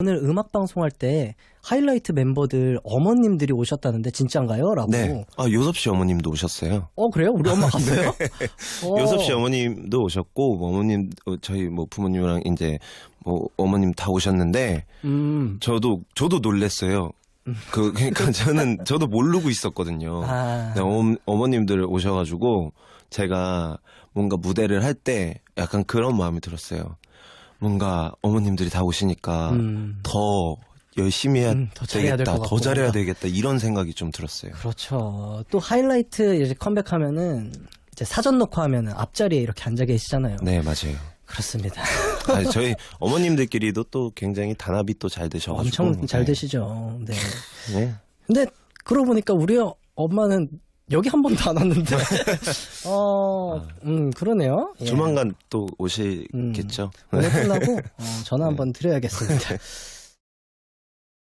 오늘 음악 방송할 때 하이라이트 멤버들 어머님들이 오셨다는데 진짠가요? 라고. 네. 아, 요섭 씨 어머님도 오셨어요. 어 그래요? 우리 엄마 갔어요? 어. 네. 요섭 씨 어머님도 오셨고, 뭐 어머님, 어, 저희 뭐 부모님이랑 이제 뭐 어머님 다 오셨는데, 음. 저도, 저도 놀랬어요. 그, 그러니까 저는, 저도 모르고 있었거든요. 아. 네, 어, 어머님들 오셔가지고, 제가 뭔가 무대를 할 때 약간 그런 마음이 들었어요. 뭔가 어머님들이 다 오시니까 음. 더 열심히 해야 음, 더 잘해야 될 되겠다, 것더 같고 잘해야 뭔가. 되겠다, 이런 생각이 좀 들었어요. 그렇죠. 또 하이라이트 이제 컴백하면은 이제 사전 녹화하면은 앞자리에 이렇게 앉아 계시잖아요. 네, 맞아요. 그렇습니다. 아니, 저희 어머님들끼리도 또 굉장히 단합이 또 잘 되셔가지고. 엄청 잘 네. 되시죠. 네. 네. 근데 그러고 보니까 우리 엄마는 여기 한 번도 안 왔는데. 어, 음, 그러네요. 예. 조만간 또 오시겠죠. 오늘 끝나고 어, 전화 한번 드려야겠습니다.